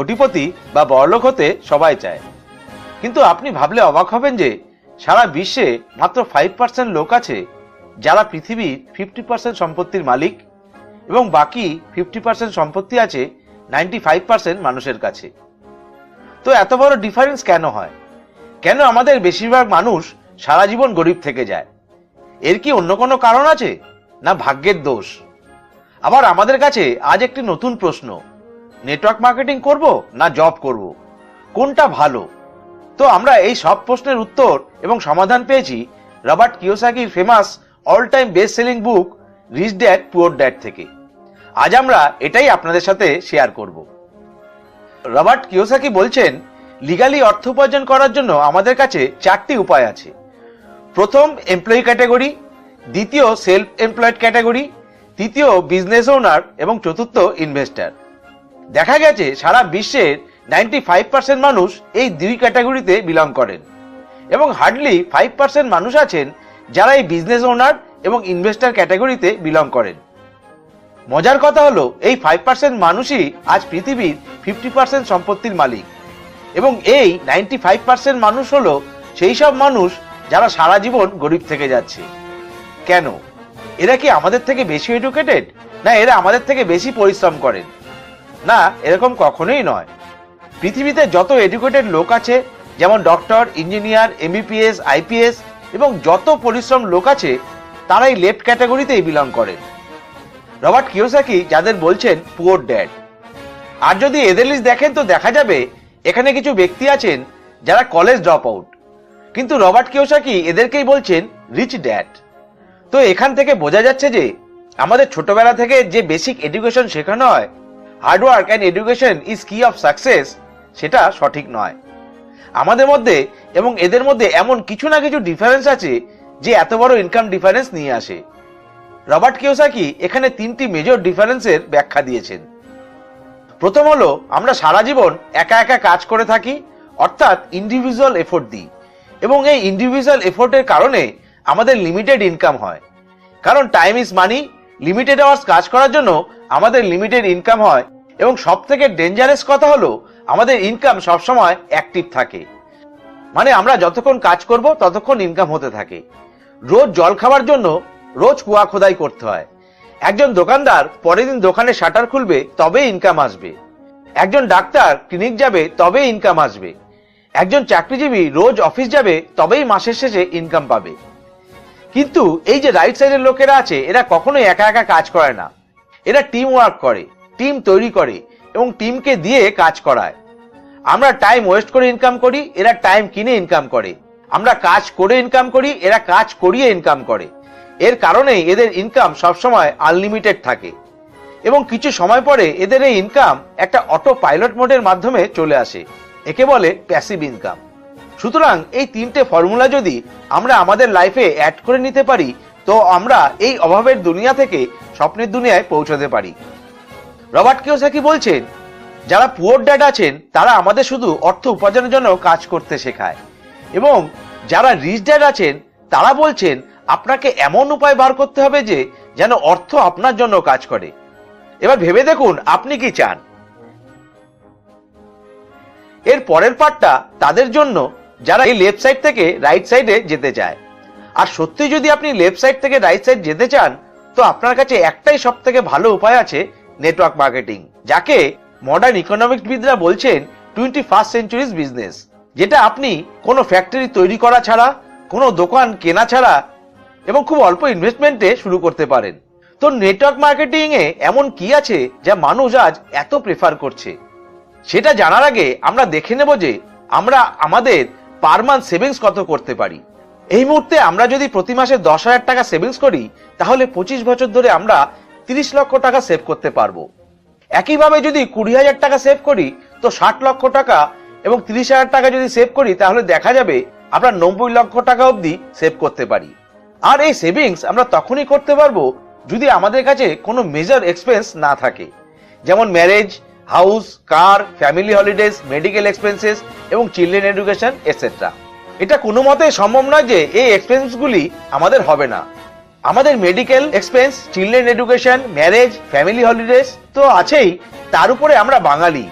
কোটিপতি বা বড়লোক হতে সবাই চায়। কিন্তু আপনি ভাবলে অবাক হবেন যে, সারা বিশ্বে মাত্র ফাইভ পার্সেন্ট লোক আছে যারা পৃথিবীর ফিফটি পার্সেন্ট সম্পত্তির মালিক এবং বাকি ফিফটি পার্সেন্ট সম্পত্তি আছে নাইনটি ফাইভ পার্সেন্ট মানুষের কাছে। তো এত বড় ডিফারেন্স কেন হয়? কেন আমাদের বেশিরভাগ মানুষ সারা জীবন গরিব থেকে যায়? এর কি অন্য কোনো কারণ আছে? না ভাগ্যের দোষ? আবার আমাদের কাছে আজ একটি নতুন প্রশ্ন। নেটওয়ার্ক মার্কেটিং করব না জব করব? কোনটা ভালো? তো আমরা এই সব প্রশ্নের উত্তর এবং সমাধান পেয়েছি Robert কিওসাকির famous all time best selling book Rich Dad Poor Dad থেকে। আজ আমরা এটাই আপনাদের সাথে শেয়ার করব। রবার্ট কিওসাকি বলছেন লিগালি অর্থ উপার্জন করার জন্য আমাদের কাছে চারটি উপায় আছে। প্রথম এমপ্লয়ি ক্যাটাগরি দ্বিতীয় সেলফ এমপ্লয়েড ক্যাটাগরি তৃতীয় বিজনেস ওনার এবং চতুর্থ ইনভেস্টার দেখা গেছে সারা বিশ্বের নাইনটি ফাইভ পার্সেন্ট মানুষ এই দুই ক্যাটাগরিতে বিলং করেন। এবং হার্ডলি ফাইভ পার্সেন্ট মানুষ আছেন যারা এই বিজনেস ওনার এবং ইনভেস্টার ক্যাটাগরিতে বিলং করেন। মজার কথা হলো, এই ফাইভ পার্সেন্ট মানুষই আজ পৃথিবীর ফিফটি পার্সেন্ট সম্পত্তির মালিক। এবং এই নাইনটি ফাইভ পার্সেন্ট মানুষ হলো সেই সব মানুষ যারা সারা জীবন গরিব থেকে যাচ্ছে। কেন? এরা কি আমাদের থেকে বেশি এডুকেটেড না এরা আমাদের থেকে বেশি পরিশ্রম করেন? না, এরকম কখনোই নয়। পৃথিবীতে যত এডুকেটেড লোক আছে, যেমন ডক্টর ইঞ্জিনিয়ার এমবিপিএস আইপিএস এবং যত পরিশ্রম লোক আছে, তারাই লেফট ক্যাটাগরিতেই বিলং করেন রবার্ট কিওসাকি যাদের বলছেন পুয়ার ড্যাড আর যদি এদের লিস্ট দেখেন, তো দেখা যাবে, এখানে কিছু ব্যক্তি আছেন, যারা কলেজ ড্রপ আউট কিন্তু রবার্ট কিওসাকি এদেরকেই বলছেন রিচ ড্যাড তো এখান থেকে বোঝা যাচ্ছে যে, আমাদের ছোটবেলা থেকে যে বেসিক এডুকেশন শেখানো হয় hard work and education is key of success সেটা সঠিক নয়। আমাদের মধ্যে এবং এদের মধ্যে এমন কিছু না কিছু ডিফারেন্স আছে যে এত বড় ইনকাম ডিফারেন্স নিয়ে আসে। রবার্ট কিওসাকি এখানে তিনটি মেজর ডিফারেন্সের ব্যাখ্যা দিয়েছেন। প্রথম হলো, আমরা সারা জীবন একা একা কাজ করে থাকি, অর্থাৎ ইন্ডিভিজুয়াল এফোর্ট দিই। এবং এই ইন্ডিভিজুয়াল এফোর্টের কারণে আমাদের লিমিটেড ইনকাম হয়। কারণ time is money limited hours কাজ করার জন্য আমাদের লিমিটেড ইনকাম হয় এবং সব থেকে ডেঞ্জারাস কথা হলো আমাদের ইনকাম সবসময় অ্যাক্টিভ থাকে। মানে আমরা যতক্ষণ কাজ করব ততক্ষণ ইনকাম হতে থাকে। রোজ জল খাওয়ার জন্য রোজ কুয়া খোদাই করতে হয়। একজন দোকানদার পরের দিন দোকানে শাটার খুলবে তবে ইনকাম আসবে। একজন ডাক্তার ক্লিনিক যাবে তবে ইনকাম আসবে। একজন চাকরিজীবী রোজ অফিস যাবে তবেই মাসের শেষে ইনকাম পাবে। কিন্তু এই যে রাইট সাইডের লোকেরা আছে, এরা কখনোই একা একা কাজ করে না। এরা টিম ওয়ার্ক করে টিম তৈরি করে এবং টিমকে দিয়ে কাজ করায়। আমরা টাইম ওয়েস্ট করে ইনকাম করি, এরা টাইম কিনে ইনকাম করে। আমরা কাজ করে ইনকাম করি, এরা কাজ করিয়ে ইনকাম করে। এর কারণে এদের ইনকাম সবসময় আনলিমিটেড থাকে এবং কিছু সময় পরে এদের এই ইনকাম একটা অটো পাইলট মোডের মাধ্যমে চলে আসে, একে বলে প্যাসিভ ইনকাম সুতরাং এই তিনটে ফর্মুলা যদি আমরা আমাদের লাইফে অ্যাড করে নিতে পারি তো আমরা এই অভাবের দুনিয়া থেকে স্বপ্নের দুনিয়ায় পৌঁছাতে পারি। রবার্ট কিওসাকি বলছেন, যারা পুয়ার ড্যাড আছেন, তারা আমাদের শুধু অর্থ উপার্জনের জন্য কাজ করতে শেখায়। এবং যারা রিচ ড্যাড আছেন, তারা বলছেন, আপনাকে এমন উপায় বার করতে হবে যে, যেন অর্থ আপনার জন্য কাজ করে। এবার ভেবে দেখুন, আপনি কি চান? এর পরের পার্টটা তাদের জন্য, যারা এই লেফট সাইড থেকে রাইট সাইডে যেতে চায়। আর সত্যি যদি আপনি লেফট সাইড থেকে রাইট সাইড যেতে চান, তো আপনার কাছে একটাই সব থেকে ভালো উপায় আছে নেটওয়ার্ক মার্কেটিং যাকে মডার্ন ইকোনমিক্স বিদরা বলছেন টোয়েন্টি ফার্স্ট সেঞ্চুরিজ বিজনেস যেটা আপনি কোনো ফ্যাক্টরি তৈরি করা ছাড়া, কোনো দোকান কেনা ছাড়া এবং খুব অল্প ইনভেস্টমেন্টে শুরু করতে পারেন। তো নেটওয়ার্ক মার্কেটিং এ এমন কি আছে যা মানুষ আজ এত প্রেফার করছে? সেটা জানার আগে আমরা দেখে নেব যে আমরা আমাদের পার মান্থ সেভিংস কত করতে পারি। এই মুহূর্তে আমরা যদি প্রতি মাসে দশ হাজার টাকা সেভিংস করি, তাহলে পঁচিশ বছর ধরে আমরা তিরিশ লক্ষ টাকা সেভ করতে পারব। একইভাবে যদি কুড়ি হাজার টাকা সেভ করি, তো ষাট লক্ষ টাকা এবং তিরিশ হাজার টাকা যদি সেভ করি, তাহলে দেখা যাবে আমরা নব্বই লক্ষ টাকা অবধি সেভ করতে পারি। আর এই সেভিংস আমরা তখনই করতে পারব যদি আমাদের কাছে কোনো মেজর এক্সপেন্স না থাকে। যেমন marriage house car family holidays medical expenses এবং চিলড্রেন এডুকেশন এটসেট্রা এটা কোনো মতে সম্ভব নয় যে এই এক্সপেন্সগুলি আমাদের হবে না। আমাদের medical expense children education marriage family holidays তো আছেই, তার উপরে আমরা বাঙালি।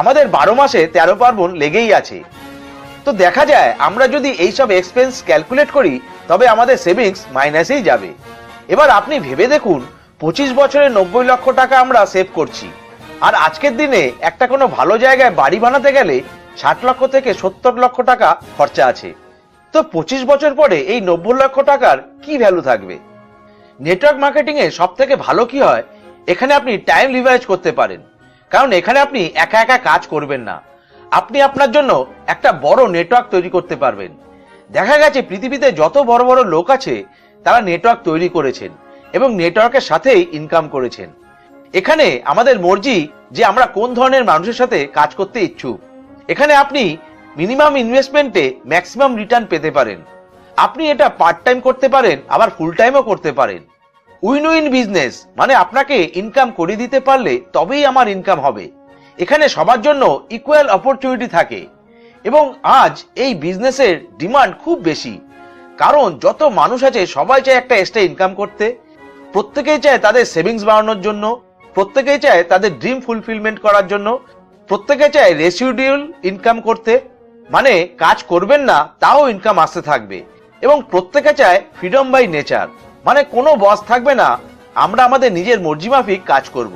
আমাদের বারো মাসে তেরো পার্বণ লেগেই আছে। তো দেখা যায়, আমরা যদি এইসব এক্সপেন্স ক্যালকুলেট করি, তবে আমাদের সেভিংস মাইনাসেই যাবে। এবার আপনি ভেবে দেখুন, পঁচিশ বছরে নব্বই লক্ষ টাকা আমরা সেভ করছি। আর আজকের দিনে একটা কোনো ভালো জায়গায় বাড়ি বানাতে গেলে ষাট লক্ষ থেকে সত্তর লক্ষ টাকা খরচা আছে। তো পঁচিশ বছর পরে এই নব্বই লক্ষ টাকার কি ভ্যালু থাকবে? নেটওয়ার্ক মার্কেটিং এ সব থেকে ভালো কি হয়, এখানে আপনি টাইম লিভারেজ করতে পারেন। কারণ এখানে আপনি একা একা কাজ করবেন না। আপনি আপনার জন্য একটা বড় নেটওয়ার্ক তৈরি করতে পারবেন। দেখা গেছে পৃথিবীতে যত বড় বড় লোক আছে, তারা নেটওয়ার্ক তৈরি করেছেন এবং নেটওয়ার্কের সাথেই ইনকাম করেছেন। এখানে আমাদের মর্জি যে আমরা কোন ধরনের মানুষের সাথে কাজ করতে ইচ্ছুক। এখানে আপনি মিনিমাম ইনভেস্টমেন্টে ম্যাক্সিমাম রিটার্ন পেতে পারেন। আপনি এটা পার্ট টাইম করতে পারেন, আবার ফুল টাইমও করতে পারেন। উইন উইন বিজনেস মানে আপনাকে ইনকাম করে দিতে পারলে তবেই আমার ইনকাম হবে। এখানে সবার জন্য ইকুয়াল অপরচুনিটি থাকে। এবং আজ এই বিজনেসের ডিমান্ড খুব বেশি। কারণ যত মানুষ আছে, সবাই চায় একটা এক্সট্রা ইনকাম করতে। প্রত্যেকেই চায় তাদের সেভিংস বাড়ানোর জন্য। প্রত্যেকেই চায় তাদের ড্রিম ফুলফিলমেন্ট করার জন্য। প্রত্যেকে চায় রেসিডিউল ইনকাম করতে মানে কাজ করবেন না, তাও ইনকাম আসতে থাকবে। এবং প্রত্যেকে চায় ফ্রিডম বাই নেচার মানে কোনো বস থাকবে না, আমরা আমাদের নিজের মর্জি মাফিক কাজ করব।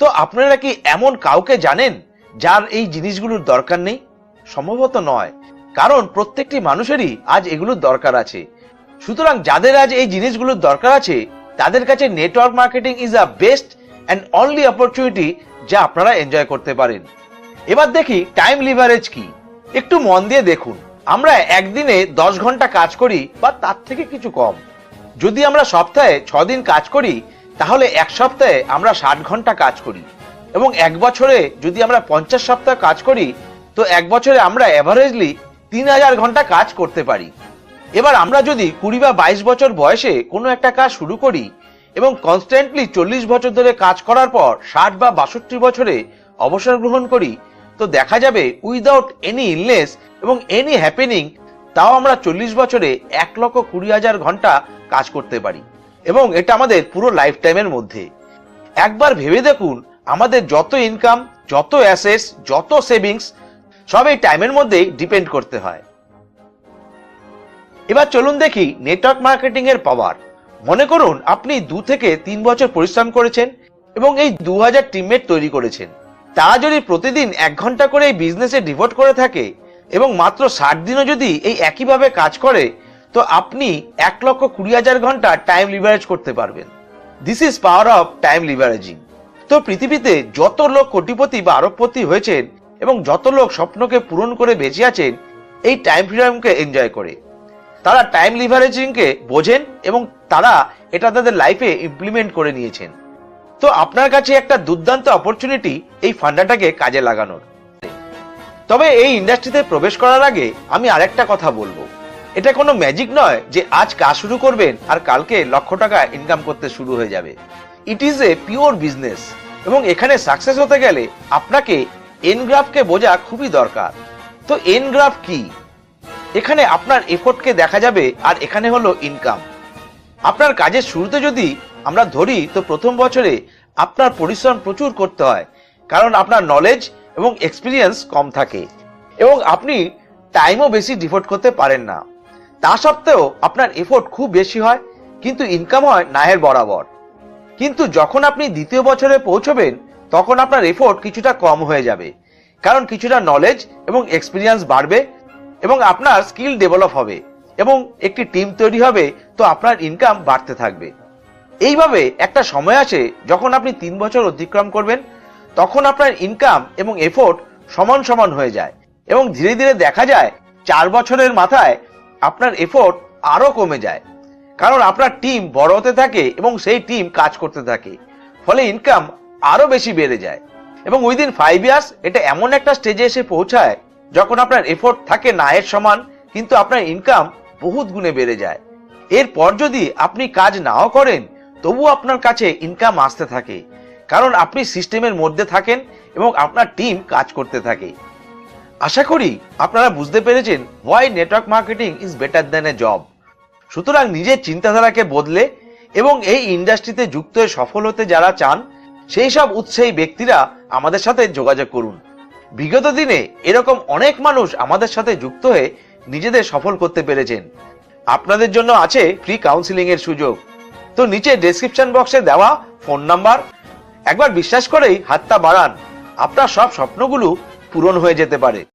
তো আপনারা কি এমন কাউকে জানেন, যার এই জিনিসগুলোর দরকার নেই? সম্ভবত নয়, কারণ প্রত্যেকটি মানুষেরই আজ এগুলোর দরকার আছে। সুতরাং যাদের আজ এই জিনিসগুলোর দরকার আছে, তাদের কাছে network marketing is a best and only opportunity যা আপনারা এনজয় করতে পারেন। এবার দেখি টাইম লিভারেজ কি। একটু মন দিয়ে দেখুন। আমরা একদিনে দশ ঘণ্টা কাজ করি বা তার থেকে কিছু কম। যদি আমরা সপ্তাহে ছ দিন কাজ করি, তাহলে এক সপ্তাহে আমরা ষাট ঘণ্টা কাজ করি। এবং এক বছরে যদি আমরা পঞ্চাশ সপ্তাহ কাজ করি, তো এক বছরে আমরা অ্যাভারেজলি তিন হাজার ঘণ্টা কাজ করতে পারি। এবার আমরা যদি কুড়ি বা বাইশ বছর বয়সে কোনো একটা কাজ শুরু করি এবং কনস্ট্যান্টলি চল্লিশ বছর ধরে কাজ করার পর ষাট বা বাষট্টি বছরে অবসর গ্রহণ করি। তো দেখা যাবে উইদাউট এনি ইলনেস এবং এনি হ্যাপেনিং তাও আমরা চল্লিশ বছরে এক লক্ষ কুড়ি হাজার ঘণ্টা কাজ করতে পারি। এবং এটা আমাদের পুরো লাইফ টাইমের মধ্যে। একবার ভেবে দেখুন, আমাদের যত ইনকাম যত অ্যাসেটস যত সেভিংস সব এই টাইমের মধ্যেই ডিপেন্ড করতে হয়। এবার চলুন দেখি নেটওয়ার্ক মার্কেটিং এর পাওয়ার মনে করুন, আপনি দু থেকে তিন বছর পরিশ্রম করেছেন এবং এই দু হাজার টিমমেট তৈরি করেছেন। তারা যদি প্রতিদিন এক ঘণ্টা করে এই বিজনেসে ডিভোট করে থাকে এবং মাত্র ষাট দিনও যদি এই একইভাবে কাজ করে, তো আপনি এক লক্ষ কুড়ি হাজার ঘণ্টা টাইম লিভারেজ করতে পারবেন। This is power of time leveraging তো পৃথিবীতে যত লোক কোটিপতি বা আরবপতি হয়েছেন এবং যত লোক স্বপ্নকে পূরণ করে বেঁচে আছেন, এই টাইম ফ্রিডমকে এনজয় করে। তারা টাইম লিভারেজিংকে বোঝেন এবং তারা এটা তাদের লাইফে ইমপ্লিমেন্ট করে নিয়েছেন। তো আপনার কাছে একটা দুর্দান্ত অপরচুনিটি এই ফান্ডাটাকে কাজে লাগানোর। তবে এই ইন্ডাস্ট্রিতে প্রবেশ করার আগে আমি আরেকটা কথা বলব। এটা কোনো ম্যাজিক নয় যে আজ কাজ শুরু করবেন আর কালকে লক্ষ টাকা ইনকাম করতে শুরু হয়ে যাবে। It is a pure business এবং এখানে সাকসেস হতে গেলে আপনাকে এনগ্রাফকে বোঝা খুবই দরকার। তো এনগ্রাফ কি? এখানে আপনার এফোর্টকে দেখা যাবে আর এখানে হলো ইনকাম আপনার কাজের শুরুতে যদি আমরা ধরি, তো প্রথম বছরে আপনার পরিশ্রম প্রচুর করতে হয়, কারণ আপনার নলেজ এবং এক্সপিরিয়েন্স কম থাকে এবং আপনি টাইমও বেশি ডিভোট করতে পারেন না। তা সত্ত্বেও আপনার এফোর্ট খুব বেশি হয়, কিন্তু ইনকাম হয় নাহের বরাবর। কিন্তু যখন আপনি দ্বিতীয় বছরে পৌঁছবেন, তখন আপনার এফোর্ট কিছুটা কম হয়ে যাবে, কারণ কিছুটা নলেজ এবং এক্সপিরিয়েন্স বাড়বে এবং আপনার স্কিল ডেভেলপ হবে এবং একটি টিম তৈরি হবে, তো আপনার ইনকাম বাড়তে থাকবে। এইভাবে একটা সময় আসে যখন আপনি তিন বছর অতিক্রম করবেন, তখন আপনার ইনকাম এবং এফোর্ট সমান সমান হয়ে যায় এবং ধীরে ধীরে দেখা যায় চার বছরের মাথায় আপনার এফোর্ট আরও কমে যায়। কারণ আপনার টিম বড় হতে থাকে এবং সেই টিম কাজ করতে থাকে, ফলে ইনকাম আরও বেশি বেড়ে যায়। এবং উইদিন ফাইভ ইয়ার্স এটা এমন একটা স্টেজে এসে পৌঁছায় যখন আপনার এফোর্ট থাকে না এর সমান, কিন্তু আপনার ইনকাম বহুত গুণে বেড়ে যায়। এরপর যদি আপনি কাজ নাও করেন তবু আপনার কাছে ইনকাম আসতে থাকে। কারণ আপনি সিস্টেমের মধ্যে থাকেন এবং আপনার টিম কাজ করতে থাকে। আশা করি আপনারা বুঝতে পেরেছেন why network marketing is better than a job সুতরাং নিজের চিন্তাধারাকে বদলে এবং এই ইন্ডাস্ট্রিতে যুক্ত হয়ে সফল হতে যারা চান, সেই সব উৎসাহী ব্যক্তিরা আমাদের সাথে যোগাযোগ করুন। বিগত দিনে এরকম অনেক মানুষ আমাদের সাথে যুক্ত হয়ে নিজেদের সফল করতে পেরেছেন। আপনাদের জন্য আছে ফ্রি কাউন্সিলিং এর সুযোগ। তো নিচে ডেসক্রিপশন বক্সে দেওয়া ফোন নাম্বার একবার বিশ্বাস করেই হাতটা বাড়ান। আপনার সব স্বপ্নগুলো পূরণ হয়ে যেতে পারে।